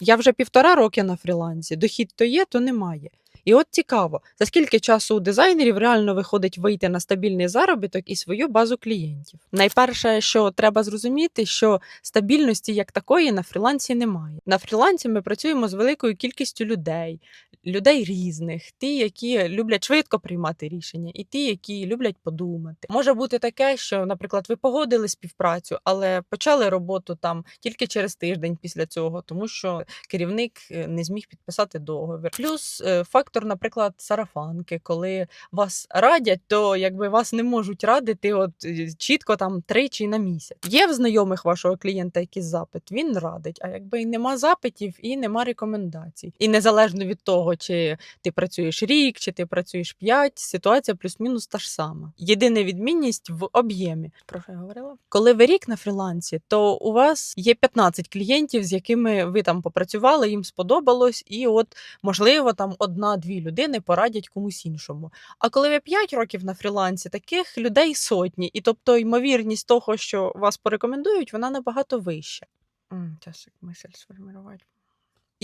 Я вже півтора роки на фрілансі. Дохід то є, то немає. І от цікаво, за скільки часу у дизайнерів реально виходить вийти на стабільний заробіток і свою базу клієнтів. Найперше, що треба зрозуміти, що стабільності як такої на фрілансі немає. На фрілансі ми працюємо з великою кількістю людей, людей різних, ті, які люблять швидко приймати рішення, і ті, які люблять подумати. Може бути таке, що, наприклад, ви погодили співпрацю, але почали роботу там тільки через тиждень після цього, тому що керівник е, не зміг підписати договір. Плюс е, фактор, наприклад, сарафанки, коли вас радять, то якби вас не можуть радити от е, чітко там тричі на місяць. Є в знайомих вашого клієнта якийсь запит, він радить. А якби і нема запитів, і нема рекомендацій. І незалежно від того, чи ти працюєш рік, чи ти працюєш п'ять, ситуація плюс-мінус та ж сама. Єдина відмінність в об'ємі. Про що я говорила? Коли ви рік на фрілансі, то у вас є 15 клієнтів, з якими ви там попрацювали, їм сподобалось, і от можливо там одна-дві людини порадять комусь іншому. А коли ви 5 років на фрілансі, таких людей сотні, і тобто ймовірність того, що вас порекомендують, вона набагато вища. Зараз мисль сформувати.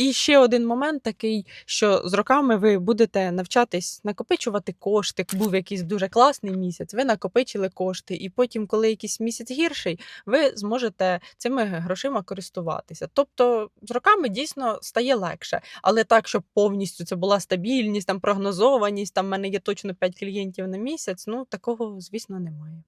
І ще один момент такий, що з роками ви будете навчатись накопичувати кошти. Був якийсь дуже класний місяць, ви накопичили кошти, і потім, коли якийсь місяць гірший, ви зможете цими грошима користуватися. Тобто з роками дійсно стає легше, але так, щоб повністю це була стабільність, там прогнозованість, там в мене є точно 5 клієнтів на місяць. Ну такого, звісно, немає.